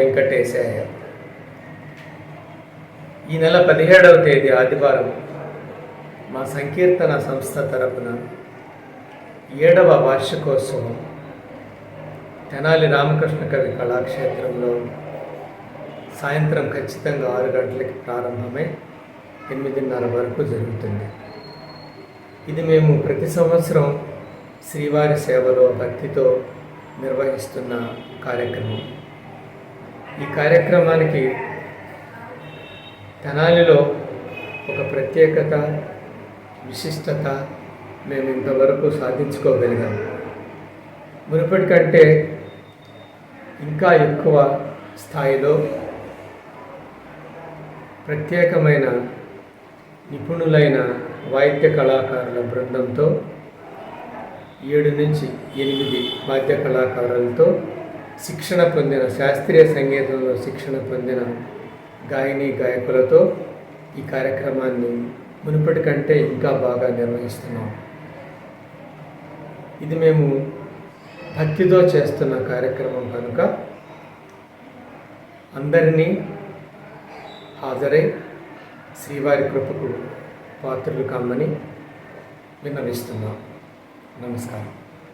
వెంకటేశాయ ఈ నెల పదిహేడవ తేదీ ఆదివారం మా సంకీర్తన సంస్థ తరపున ఏడవ వార్షికోత్సవం తెనాలి రామకృష్ణ కవి కళాక్షేత్రంలో సాయంత్రం ఖచ్చితంగా ఆరు గంటలకి ప్రారంభమై ఎనిమిదిన్నర వరకు జరుగుతుంది. ఇది మేము ప్రతి సంవత్సరం శ్రీవారి సేవలో భక్తితో నిర్వహిస్తున్న కార్యక్రమం. ఈ కార్యక్రమానికి తెనాలిలో ఒక ప్రత్యేకత విశిష్టత మేము ఇంతవరకు సాధించుకోగలిగాం. మునుపటి కంటే ఇంకా ఎక్కువ స్థాయిలో ప్రత్యేకమైన నిపుణులైన వాయిద్య కళాకారుల బృందంతో ఏడు నుంచి ఎనిమిది వాద్య కళాకారులతో శిక్షణ పొందిన శాస్త్రీయ సంగీతంలో శిక్షణ పొందిన గాయని గాయకులతో ఈ కార్యక్రమాన్ని మునుపటి కంటే ఇంకా బాగా నిర్వహిస్తున్నాం. ఇది మేము భక్తితో చేస్తున్న కార్యక్రమం కనుక అందరినీ హాజరై శ్రీవారి కృపకు పాత్రలు కమ్మని విన్నవిస్తున్నాం. నమస్కారం.